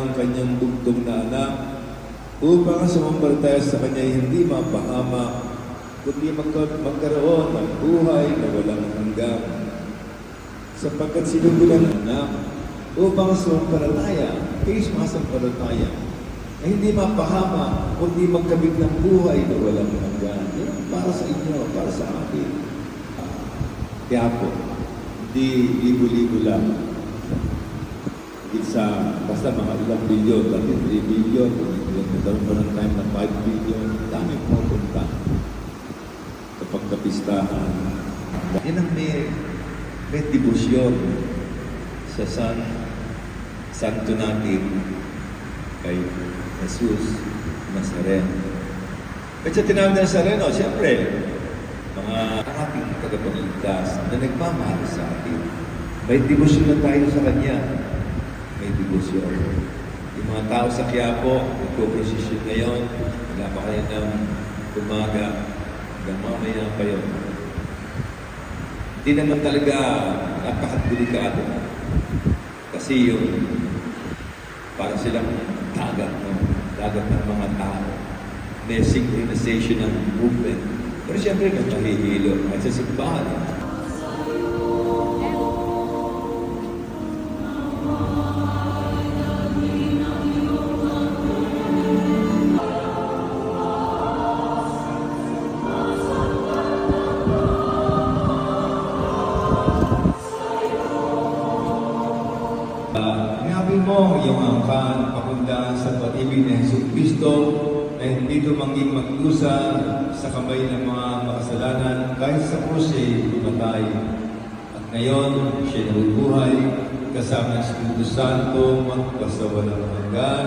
ang kanyang bugtong na anak upang sumampalataya sa kanya hindi mapahama kundi magka- magkaroon ng buhay na walang hanggan. Sapagkat sinugulan ng anak upang sumampalataya, kayo sumasampalataya, na hindi mapahama kundi magkabit ng buhay na walang hanggan. Yan para sa inyo, para sa akin. Ah, Kaya po, hindi libo-libo lang. Higit sa, basta mga ilang bilyon, dati 3 billion, nagkaroon pa ng time na 5 billion, dami pupunta sa pagkapistahan. Yan ang may, may debosyon sa San, Santo natin kay Jesus Nazareno. At sa tinawag ng Nazareno, siyempre, mga ating tagapagligtas na nagmamahal sa atin. May debosyon na tayo sa Kanya. Debosyon. Yung mga tao sa Quiapo, nagpo-procession ngayon, wala pa kayo ng umaga, hanggang mamaya pa yun. Hindi naman talaga napakadelikado. Kasi yung parang silang dagat, no? dagat ng mga tao. May synchronization ng movement. Pero siyempre, may mahihilo. At sa simbahan, sa pag-ibig ni Jesus Cristo na hindi tumanging magdusa sa kamay ng mga makasalanan kahit sa krusye pumatay. At ngayon, siya nabubuhay kasama ng Espiritu Santo magpasawalang hanggan.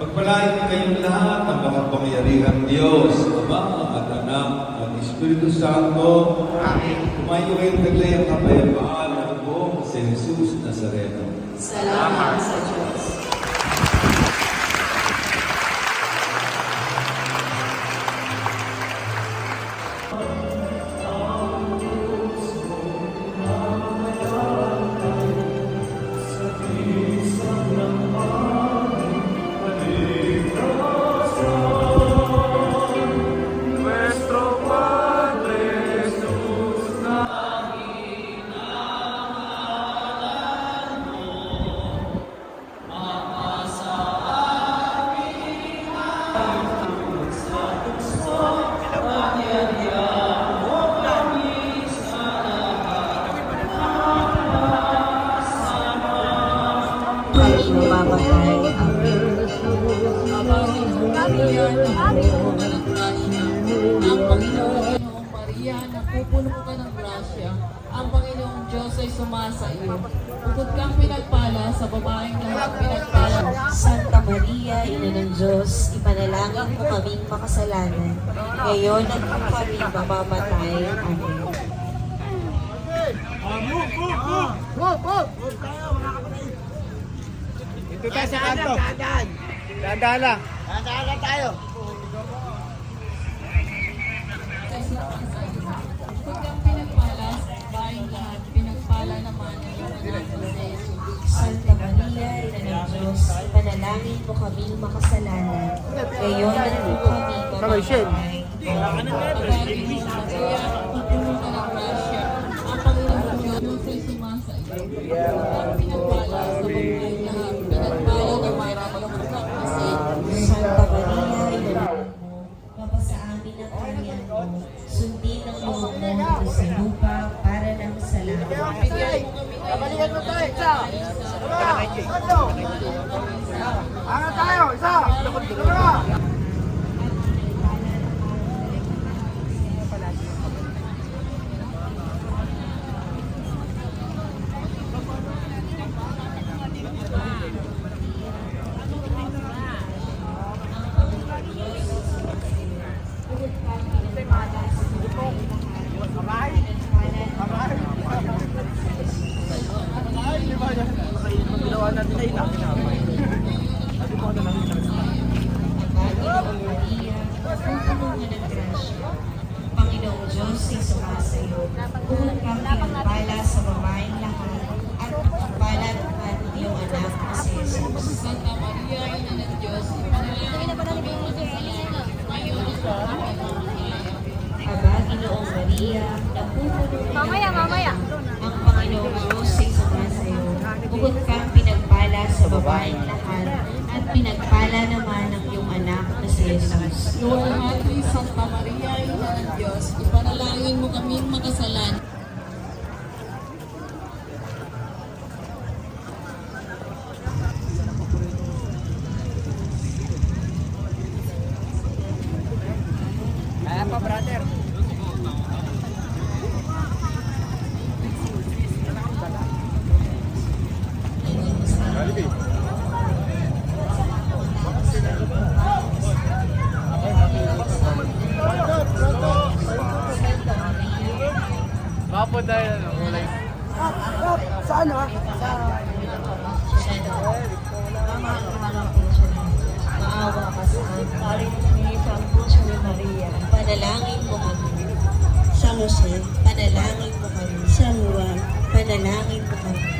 Pagpalain kayong lahat ng makapangyarihang Diyos, Ama at Anak at Espiritu Santo. Amen. Kumayo kayong taglay ang kapayapaan ng buong si Jesus Nazareno. Salamat sa Diyos. Sumasa iyo. Bukod kang pinagpala sa babaeng lahat pinagpala. Santa Maria, Ina ng Diyos, ipanalangin mo kaming makasalanan. Ngayon at kung kami mamamatay. Amen. Dito tayo sa kanto. Dahan-dahan lang. Dahan-dahan lang tayo. Bukod kang Santa Maria, Ina ng Diyos, ipanalangin mo kaming makasalanan. Ngayon at kung kami mamamatay. Amen. Kabalikan mo tayo, isa. Angat tayo, isa. Dalawa. gawaing lahat at pinagpala naman ng iyong anak na si Jesus. Lord, Matri, Santa Maria, Ina ng Diyos, ipanalangin mo kaming makasalan. Kaya pa, brother. Saan ha? Maawa ka sa amin. Panalangin mo kami. San Jose, Panalangin mo kami. San Juan, Panalangin mo kami.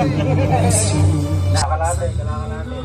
Kailangan natin, kailangan natin.